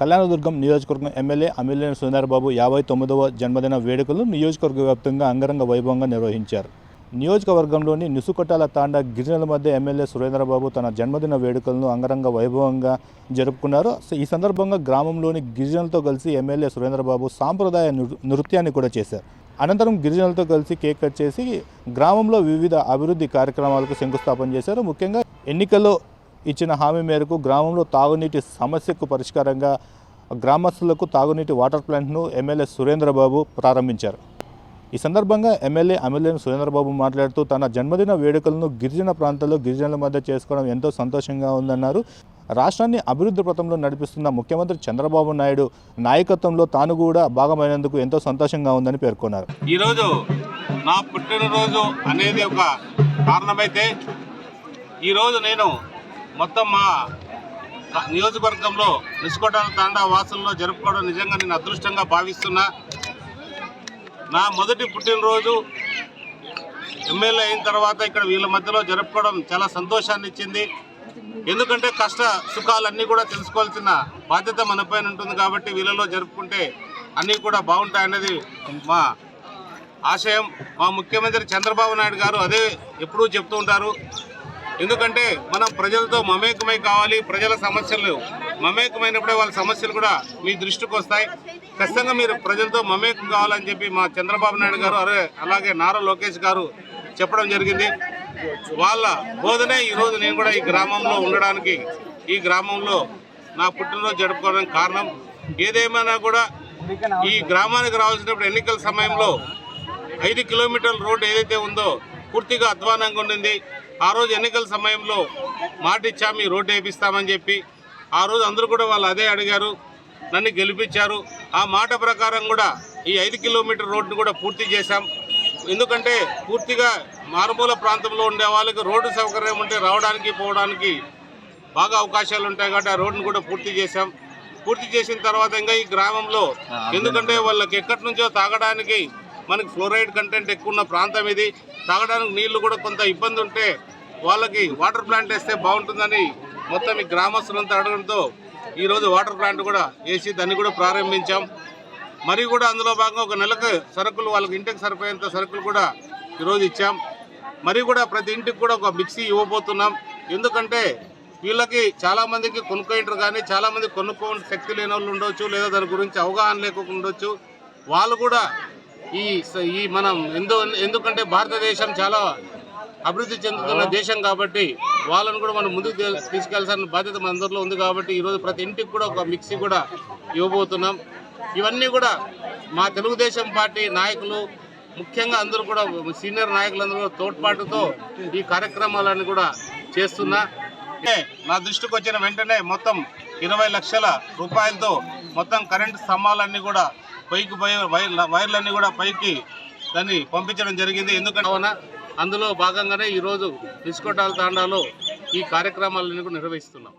కళ్యాణదుర్గం నియోజకవర్గం ఎమ్మెల్యే అమిలేని సుందరబాబు యాభై తొమ్మిదవ జన్మదిన వేడుకలు నియోజకవర్గ వ్యాప్తంగా అంగరంగ వైభవంగా నిర్వహించారు. నియోజకవర్గంలోని నిసుకొట్టాల తాండా గిరిజనుల మధ్య ఎమ్మెల్యే సురేంద్రబాబు తన జన్మదిన వేడుకలను అంగరంగ వైభవంగా జరుపుకున్నారు. ఈ సందర్భంగా గ్రామంలోని గిరిజనులతో కలిసి ఎమ్మెల్యే సురేంద్రబాబు సాంప్రదాయ నృ- నృత్యాన్ని కూడా చేశారు. అనంతరం గిరిజనులతో కలిసి కేక్ కట్ చేసి గ్రామంలో వివిధ అభివృద్ధి కార్యక్రమాలకు శంకుస్థాపన చేశారు. ముఖ్యంగా ఎన్నికల్లో ఇచ్చిన హామీ మేరకు గ్రామంలో తాగునీటి సమస్యకు పరిష్కారంగా గ్రామస్తులకు తాగునీటి వాటర్ ప్లాంట్ను ఎమ్మెల్యే సురేంద్రబాబు ప్రారంభించారు. ఈ సందర్భంగా ఎమ్మెల్యే అమ్మెల్యేను సురేంద్రబాబు మాట్లాడుతూ తన జన్మదిన వేడుకలను గిరిజన ప్రాంతాల్లో గిరిజనుల మధ్య చేసుకోవడం ఎంతో సంతోషంగా ఉందన్నారు. రాష్ట్రాన్ని అభివృద్ధి పథంలో నడిపిస్తున్న ముఖ్యమంత్రి చంద్రబాబు నాయుడు నాయకత్వంలో తాను కూడా భాగమైనందుకు ఎంతో సంతోషంగా ఉందని పేర్కొన్నారు. ఈరోజు నా పుట్టినరోజు అనేది ఒక కారణమైతే ఈరోజు నేను మొత్తం మా నియోజకవర్గంలో నిసుకోటాల తాండా వాసుల్లో జరుపుకోవడం నిజంగా నేను అదృష్టంగా భావిస్తున్నా. నా మొదటి పుట్టినరోజు ఎమ్మెల్యే అయిన తర్వాత ఇక్కడ వీళ్ళ మధ్యలో జరుపుకోవడం చాలా సంతోషాన్ని ఇచ్చింది. ఎందుకంటే కష్ట సుఖాలన్నీ కూడా తెలుసుకోవాల్సిన బాధ్యత మనపైన ఉంటుంది కాబట్టి వీళ్ళలో జరుపుకుంటే అన్నీ కూడా బాగుంటాయన్నది మా ఆశయం. మా ముఖ్యమంత్రి చంద్రబాబు నాయుడు గారు అదే ఎప్పుడూ చెప్తూ ఉంటారు. ఎందుకంటే మనం ప్రజలతో మమేకమై కావాలి ప్రజల సమస్యలు మమేకమైనప్పుడే వాళ్ళ సమస్యలు కూడా మీ దృష్టికి వస్తాయి. ఖచ్చితంగా మీరు ప్రజలతో మమేకం కావాలని చెప్పి మా చంద్రబాబు నాయుడు గారు అరే అలాగే నారా లోకేష్ గారు చెప్పడం జరిగింది. వాళ్ళ బోధనే ఈరోజు నేను కూడా ఈ గ్రామంలో ఉండడానికి ఈ గ్రామంలో నా పుట్టినరోజు జరుపుకోవడానికి కారణం. ఏదేమైనా కూడా ఈ గ్రామానికి రావాల్సినప్పుడు ఎన్నికల సమయంలో ఐదు కిలోమీటర్ల రోడ్డు ఏదైతే ఉందో పూర్తిగా అధ్వానంగా ఉండింది. ఆ రోజు ఎన్నికల సమయంలో మాట ఇచ్చాము ఈ రోడ్డు వేపిస్తామని చెప్పి. ఆ రోజు అందరూ కూడా వాళ్ళు అదే అడిగారు నన్ను గెలిపించారు. ఆ మాట ప్రకారం కూడా ఈ ఐదు కిలోమీటర్ రోడ్డును కూడా పూర్తి చేశాం. ఎందుకంటే పూర్తిగా మారుమూల ప్రాంతంలో ఉండే వాళ్ళకి రోడ్డు సౌకర్యం ఉంటే రావడానికి పోవడానికి బాగా అవకాశాలు ఉంటాయి కాబట్టి ఆ రోడ్డును కూడా పూర్తి చేశాం. పూర్తి చేసిన తర్వాత ఇంకా ఈ గ్రామంలో ఎందుకంటే వాళ్ళకి ఎక్కడి నుంచో తాగడానికి మనకి ఫ్లోరైడ్ కంటెంట్ ఎక్కువ ఉన్న ప్రాంతం ఇది. తాగడానికి నీళ్ళు కూడా కొంత ఇబ్బంది ఉంటే వాళ్ళకి వాటర్ ప్లాంట్ వేస్తే బాగుంటుందని మొత్తం ఈ గ్రామస్తులంతా అడగడంతో ఈరోజు వాటర్ ప్లాంట్ కూడా వేసి దాన్ని కూడా ప్రారంభించాం. మరి కూడా అందులో భాగంగా ఒక నెలకు సరుకులు వాళ్ళకి ఇంటికి సరిపోయేంత సరుకులు కూడా ఈరోజు ఇచ్చాం. మరి కూడా ప్రతి ఇంటికి కూడా ఒక మిక్సీ ఇవ్వబోతున్నాం. ఎందుకంటే వీళ్ళకి చాలామందికి కొనుక్కుంటారు కానీ చాలామంది కొనుక్కోని శక్తి లేని వాళ్ళు ఉండొచ్చు లేదా దాని గురించి అవగాహన లేకుండా ఉండొచ్చు. వాళ్ళు కూడా ఈ ఈ మనం ఎందు ఎందుకంటే భారతదేశం చాలా అభివృద్ధి చెందుతున్న దేశం కాబట్టి వాళ్ళని కూడా మనం ముందుకు తీసుకెళ్ళాల్సిన బాధ్యత మన అందరిలో ఉంది కాబట్టి ఈరోజు ప్రతి ఇంటికి కూడా ఒక మిక్సీ కూడా ఇవ్వబోతున్నాం. ఇవన్నీ కూడా మా తెలుగుదేశం పార్టీ నాయకులు ముఖ్యంగా అందరూ కూడా సీనియర్ నాయకులందరూ కూడా తోడ్పాటుతో ఈ కార్యక్రమాలన్నీ కూడా చేస్తున్నా. నా దృష్టికి వచ్చిన వెంటనే మొత్తం ఇరవై లక్షల రూపాయలతో మొత్తం కరెంటు స్తంభాలన్నీ కూడా పైకి పై వైర్ల వైర్లన్నీ కూడా పైకి దాన్ని పంపించడం జరిగింది. ఎందుకంటే అందులో భాగంగానే ఈరోజు నిస్కోటాల తాండాలో ఈ కార్యక్రమాలను కూడా నిర్వహిస్తున్నాం.